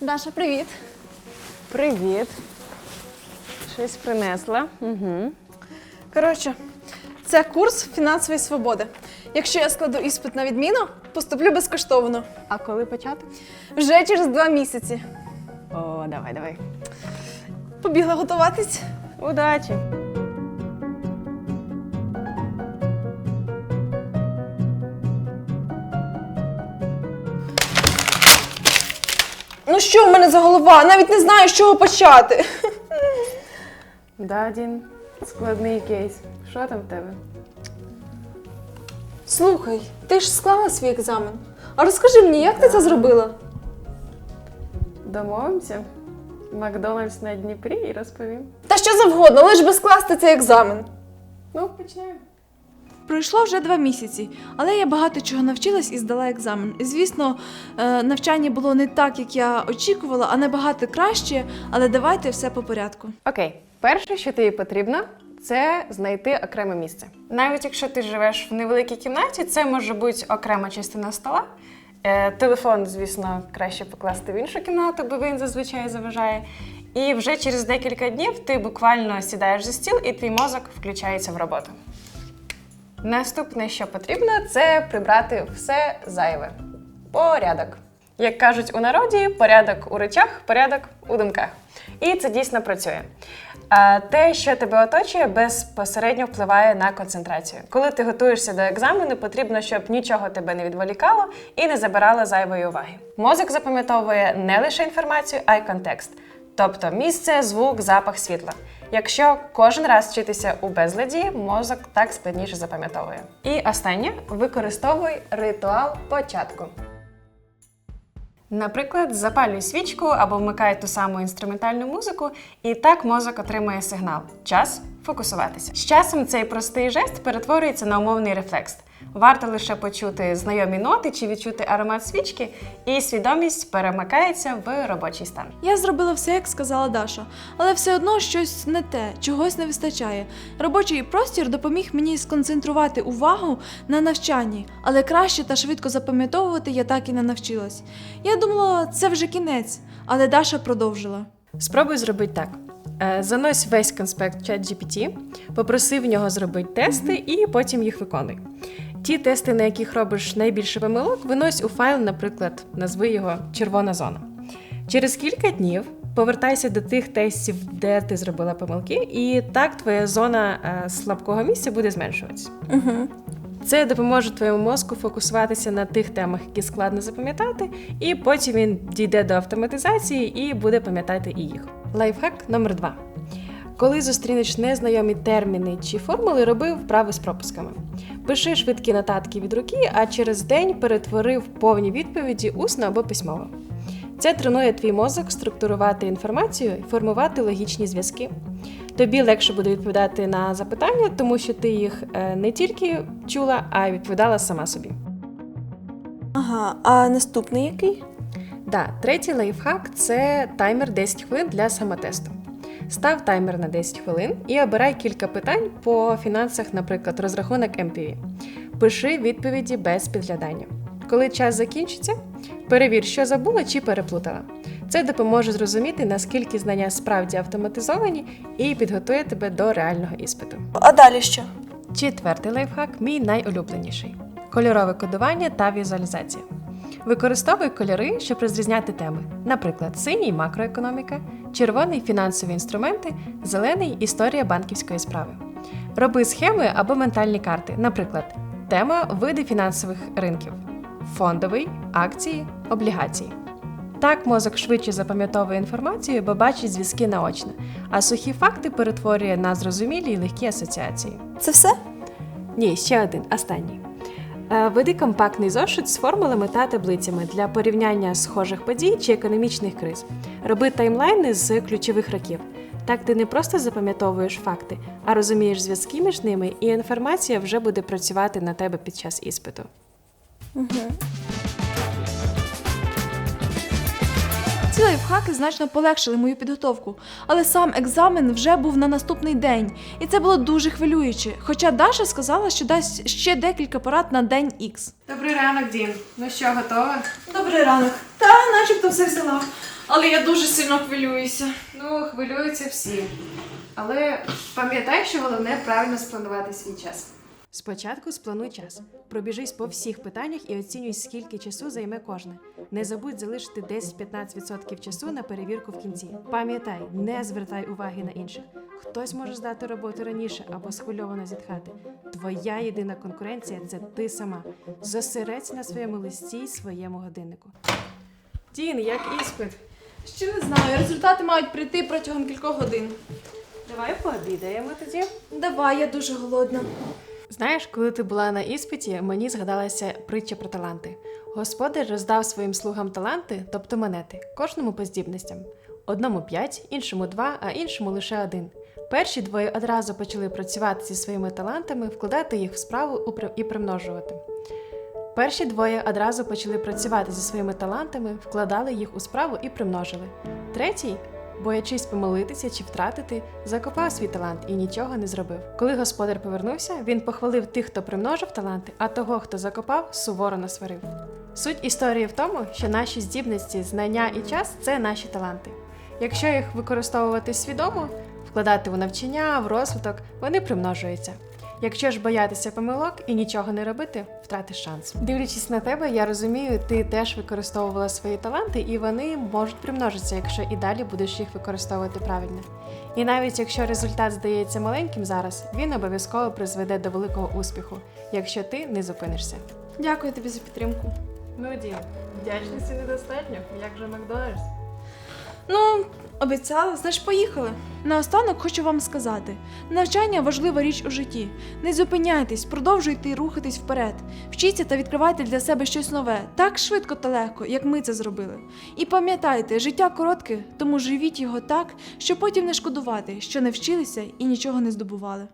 Даша, привіт. Привіт. Щось принесла. Угу. Коротше, це курс фінансової свободи. Якщо я складу іспит на відміну, поступлю безкоштовно. А коли почати? Вже через два місяці. О, давай, давай. Побігла готуватись. Удачі! Ну що в мене за голова? Навіть не знаю, з чого почати. Дадін, складний кейс. Що там в тебе? Слухай, ти ж склала свій екзамен. А розкажи мені, як ти це зробила? Домовимося? Макдональдс на Дніпрі і розповім. Та що завгодно, лиш би скласти цей екзамен. Ну, почнемо. Пройшло вже два місяці, але я багато чого навчилась і здала екзамен. І, звісно, е, навчання було не так, як я очікувала, а набагато краще, але давайте все по порядку. Окей, перше, що тобі потрібно, це знайти окреме місце. Навіть якщо ти живеш в невеликій кімнаті, це може бути окрема частина стола. Е, телефон, звісно, краще покласти в іншу кімнату, бо він зазвичай заважає. І вже через декілька днів ти буквально сідаєш за стіл, і твій мозок включається в роботу. Наступне, що потрібно, це прибрати все зайве. Порядок. Як кажуть у народі, порядок у речах, порядок у думках. І це дійсно працює. А те, що тебе оточує, безпосередньо впливає на концентрацію. Коли ти готуєшся до екзамену, потрібно, щоб нічого тебе не відволікало і не забирало зайвої уваги. Мозок запам'ятовує не лише інформацію, а й контекст. Тобто місце, звук, запах, світла. Якщо кожен раз вчитися у безладі, мозок так складніше запам'ятовує. І останнє використовуй ритуал початку. Наприклад, запалюй свічку або вмикай ту саму інструментальну музику, і так мозок отримує сигнал. Час фокусуватися. З часом цей простий жест перетворюється на умовний рефлекс. Варто лише почути знайомі ноти чи відчути аромат свічки, і свідомість перемикається в робочий стан. Я зробила все, як сказала Даша, але все одно щось не те, чогось не вистачає. Робочий простір допоміг мені сконцентрувати увагу на навчанні, але краще та швидко запам'ятовувати я так і не навчилась. Я думала, це вже кінець, але Даша продовжила. Спробуй зробити так. Е, Занось весь конспект в ChatGPT, попроси в нього зробити тести і потім їх виконуй. Ті тести, на яких робиш найбільше помилок, винось у файл, наприклад, назви його червона зона. Через кілька днів повертайся до тих тестів, де ти зробила помилки, і так твоя зона е, слабкого місця буде зменшуватися. Угу. Це допоможе твоєму мозку фокусуватися на тих темах, які складно запам'ятати, і потім він дійде до автоматизації і буде пам'ятати і їх. Лайфхак номер два. Коли зустрінеш незнайомі терміни чи формули, роби вправи з пропусками. Пиши швидкі нотатки від руки, а через день перетвори в повні відповіді усно або письмово. Це тренує твій мозок структурувати інформацію і формувати логічні зв'язки. Тобі легше буде відповідати на запитання, тому що ти їх е, не тільки чула, а й відповідала сама собі. Ага, а наступний який? Да, третій лайфхак це таймер 10 хвилин для самотесту. Став таймер на 10 хвилин і обирай кілька питань по фінансах, наприклад, розрахунок MPV. Пиши відповіді без підглядання. Коли час закінчиться, перевір, що забула чи переплутала. Це допоможе зрозуміти, наскільки знання справді автоматизовані, і підготує тебе до реального іспиту. А далі що? Четвертий лайфхак мій найулюбленіший кольорове кодування та візуалізація. Використовуй кольори, щоб розрізняти теми. Наприклад, синій макроекономіка, червоний фінансові інструменти, зелений історія банківської справи. Роби схеми або ментальні карти. Наприклад, тема види фінансових ринків, фондовий, акції, облігації. Так мозок швидше запам'ятовує інформацію, бо бачить зв'язки наочно, а сухі факти перетворює на зрозумілі й легкі асоціації. Це все? Ні, ще один, останній. Е, Веди компактний зошит з формулами та таблицями для порівняння схожих подій чи економічних криз. Роби таймлайни з ключових років. Так ти не просто запам'ятовуєш факти, а розумієш зв'язки між ними, і інформація вже буде працювати на тебе під час іспиту. Угу. Ці лайфхаки значно полегшили мою підготовку, але сам екзамен вже був на наступний день, і це було дуже хвилююче. Хоча Даша сказала, що дасть ще декілька порад на день Х. Добрий ранок, Дін. Ну що, готова? Добрий ранок. Та, начебто все взяла. Але я дуже сильно хвилююся. Ну, хвилюються всі. Але пам'ятай, що головне правильно спланувати свій час. Спочатку сплануй час. Пробіжись по всіх питаннях і оцінюй, скільки часу займе кожне. Не забудь залишити 10-15% часу на перевірку в кінці. Пам'ятай, не звертай уваги на інших. Хтось може здати роботу раніше або схвильовано зітхати. Твоя єдина конкуренція це ти сама. Зосередься на своєму листі й своєму годиннику. Дін, як іспит? Ще не знаю, результати мають прийти протягом кількох годин. Давай пообідаємо тоді. Давай, я дуже голодна. Знаєш, коли ти була на іспиті, мені згадалася притча про таланти. Господар роздав своїм слугам таланти, тобто монети, кожному по здібностям. Одному п'ять, іншому два, а іншому лише один. Перші двоє одразу почали працювати зі своїми талантами, вкладати їх в справу і примножувати. Перші двоє одразу почали працювати зі своїми талантами, вкладали їх у справу і примножили. Третій, боячись помилитися чи втратити, закопав свій талант і нічого не зробив. Коли господар повернувся, він похвалив тих, хто примножив таланти, а того, хто закопав, суворо насварив. Суть історії в тому, що наші здібності, знання і час це наші таланти. Якщо їх використовувати свідомо, вкладати у навчання, в розвиток, вони примножуються. Якщо ж боятися помилок і нічого не робити, втратиш шанс. Дивлячись на тебе, я розумію, ти теж використовувала свої таланти, і вони можуть примножитися, якщо і далі будеш їх використовувати правильно. І навіть якщо результат здається маленьким зараз, він обов'язково призведе до великого успіху, якщо ти не зупинишся. Дякую тобі за підтримку. Ну, Дім, вдячності недостатньо, як же Макдональдс. Ну, обіцяла, значить поїхали. Наостанок хочу вам сказати: навчання важлива річ у житті. Не зупиняйтесь, продовжуйте рухатись вперед. Вчіться та відкривайте для себе щось нове, так швидко та легко, як ми це зробили. І пам'ятайте, життя коротке, тому живіть його так, щоб потім не шкодувати, що не вчилися і нічого не здобували.